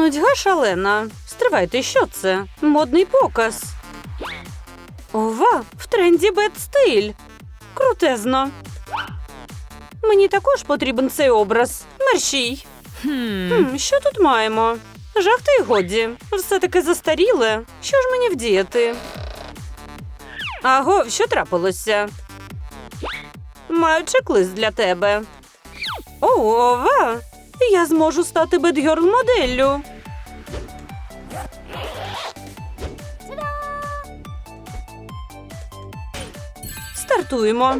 Нудьга шалена. Стривайте, що це? Модний показ. Ова, в тренді бет-стиль. Крутезно. Мені також потрібен цей образ. Мерщій. Хм, що тут маємо? Жах та й годі. Все таки застаріле. Що ж мені вдіяти? Аго, що трапилося? Маю чек-лист для тебе. О, Я зможу стати бедгерл моделлю. Стартуємо.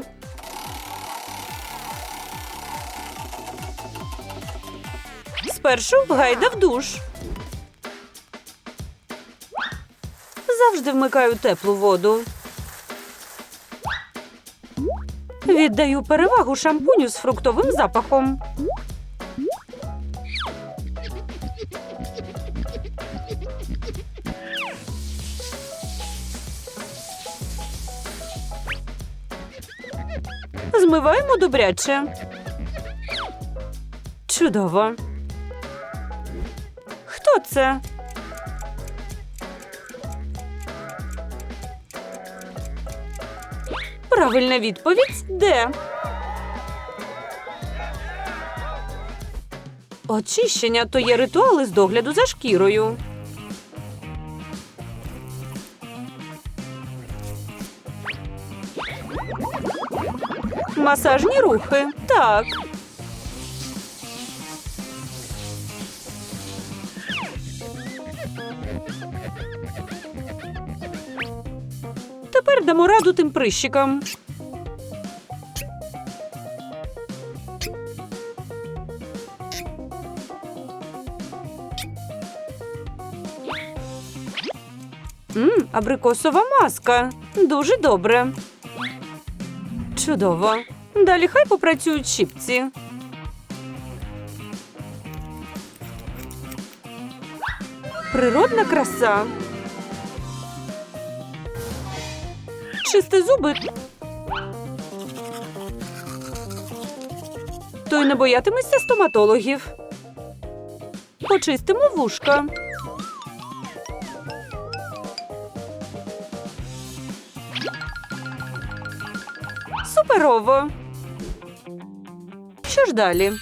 Спершу гайда в душ. Завжди вмикаю теплу воду. Віддаю перевагу шампуню з фруктовим запахом. Змиваємо добряче. Чудово. Хто це? Правильна відповідь де? Очищення то є ритуали з догляду за шкірою. Масажні рухи. Так. Тепер дамо раду тим прищикам. Мм, абрикосова маска. Дуже добре. Чудово. Далі хай попрацюють щіпці. Природна краса. Чисти зуби. То й не боятимешся стоматологів. Почистимо вушка. Суперово. Що ж?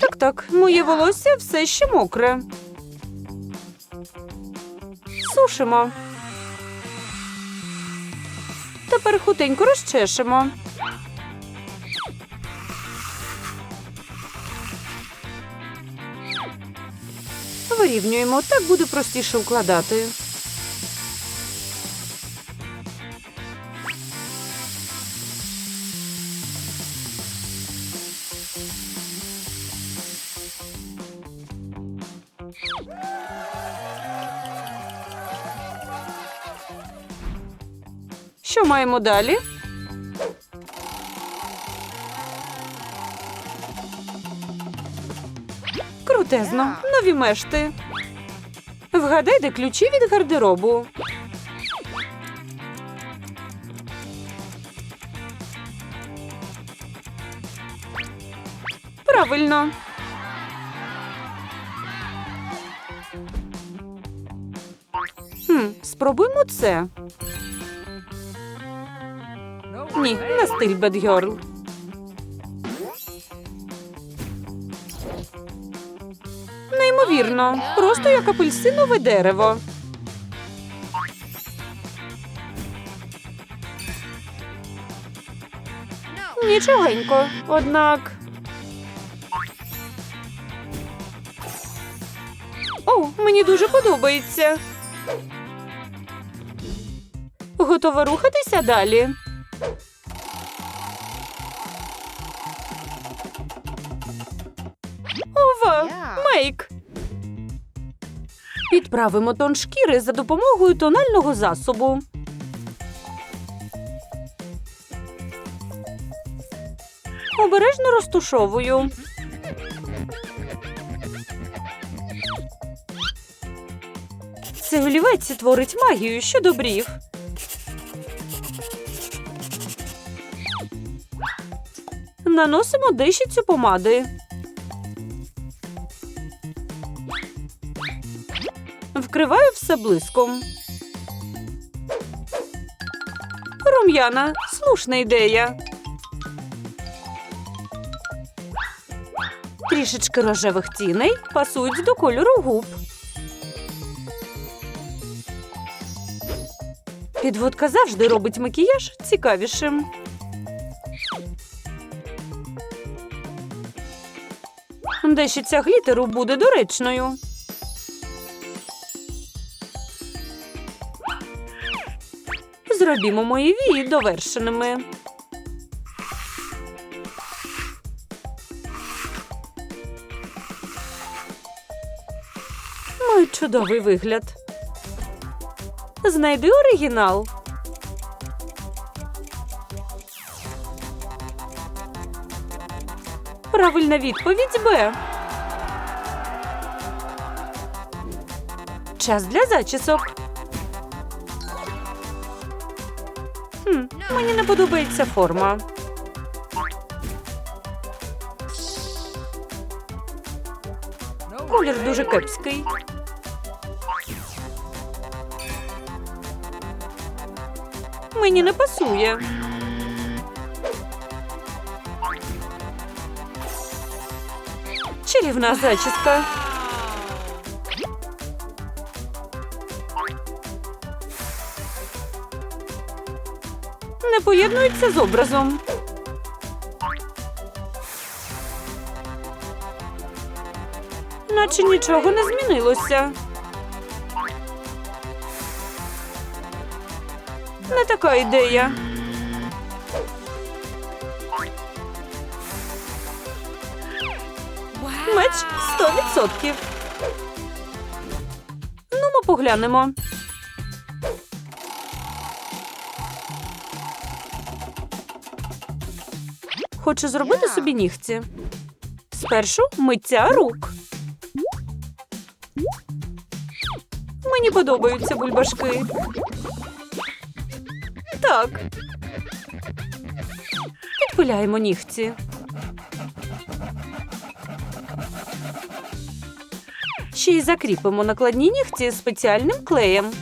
Так, так, моє волосся все ще мокре. Сушимо. Тепер хутенько розчешемо. Вирівнюємо, так буде простіше укладати. Що маємо далі? Крутезно, нові мешти. Вгадай, де ключі від гардеробу. Правильно. Хм, спробуймо це. Ні, не стиль Бедгерл. Неймовірно, просто як апельсинове дерево. Нічогенько, однак. О, мені дуже подобається. Готова рухатися далі. Ова, мейк. Підправимо тон шкіри за допомогою тонального засобу. Обережно розтушовую. Цей олівець творить магію щодо брів. Наносимо дещицю помади. Вкриваю все блиском. Рум'яна, слушна ідея. Трішечки рожевих тіней пасують до кольору губ. Підводка завжди робить макіяж цікавішим. Дещиця глітеру буде доречною. Зробімо мої вії довершеними. Мають чудовий вигляд. Знайди оригінал. Правильна відповідь Б. Час для зачісок. Мені не подобається форма. Колір дуже кепський. Мені не пасує. Чарівна зачіска. Не поєднується з образом. Наче нічого не змінилося. Не така ідея. Меч 100%. Ну, ми поглянемо. Хочу зробити собі нігті. Спершу миття рук. Мені подобаються бульбашки. Так. Підпиляємо нігті. Ще й закріпимо накладні нігті спеціальним клеєм.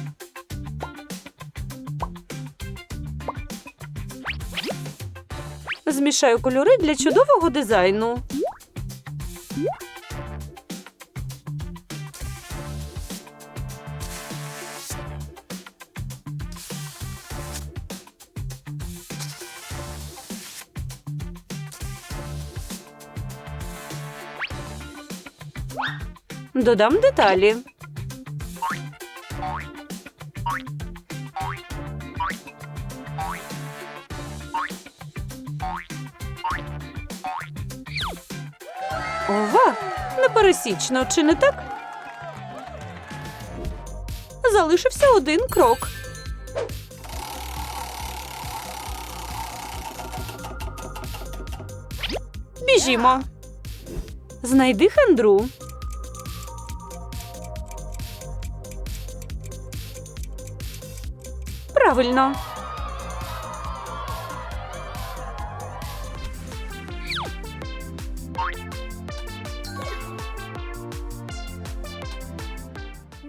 Змішаю кольори для чудового дизайну. Додам деталі. Ова, непересічно, чи не так? Залишився один крок. Біжімо. Знайди хандру. Правильно.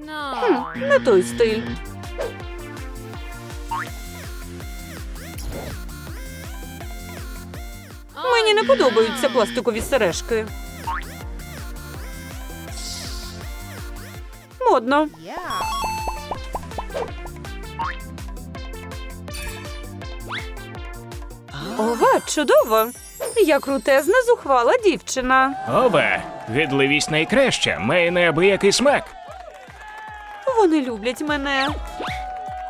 Хм, не той стиль. Мені не подобаються пластикові сережки. Модно. Ова, чудово! Я крутезна зухвала дівчина. Ове, відливість найкраща, має неабиякий смак. Вони люблять мене.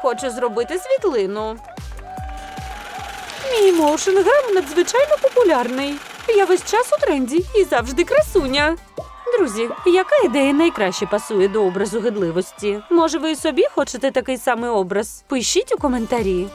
Хочу зробити світлину. Мій моушенграм надзвичайно популярний. Я весь час у тренді і завжди красуня. Друзі, яка ідея найкраще пасує до образу гидливості? Може, ви собі хочете такий самий образ? Пишіть у коментарі.